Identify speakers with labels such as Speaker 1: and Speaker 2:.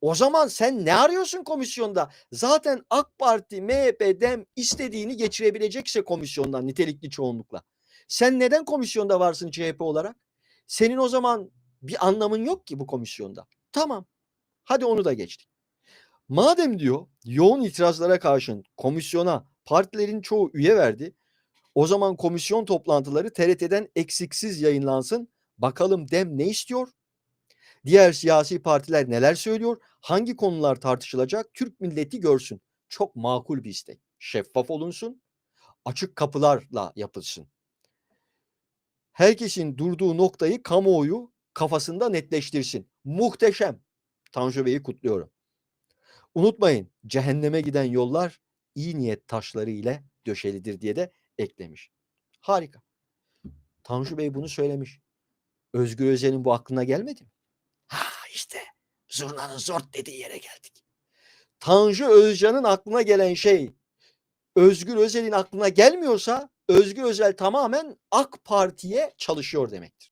Speaker 1: O zaman sen ne arıyorsun komisyonda? Zaten AK Parti, MHP, DEM istediğini geçirebilecekse komisyondan nitelikli çoğunlukla. Sen neden komisyonda varsın CHP olarak? Senin o zaman bir anlamın yok ki bu komisyonda. Tamam. Hadi onu da geçtik. Madem diyor yoğun itirazlara karşın komisyona partilerin çoğu üye verdi. O zaman komisyon toplantıları TRT'den eksiksiz yayınlansın. Bakalım DEM ne istiyor? Diğer siyasi partiler neler söylüyor? Hangi konular tartışılacak? Türk milleti görsün. Çok makul bir istek. Şeffaf olunsun. Açık kapılarla yapılsın. Herkesin durduğu noktayı kamuoyu kafasında netleştirsin. Muhteşem. Tanju Bey'i kutluyorum. Unutmayın cehenneme giden yollar iyi niyet taşları ile döşelidir diye de eklemiş. Harika. Tanju Bey bunu söylemiş. Özgür Özel'in bu aklına gelmedi mi? İşte zurnanın zort dediği yere geldik. Tanju Özcan'ın aklına gelen şey Özgür Özel'in aklına gelmiyorsa Özgür Özel tamamen AK Parti'ye çalışıyor demektir.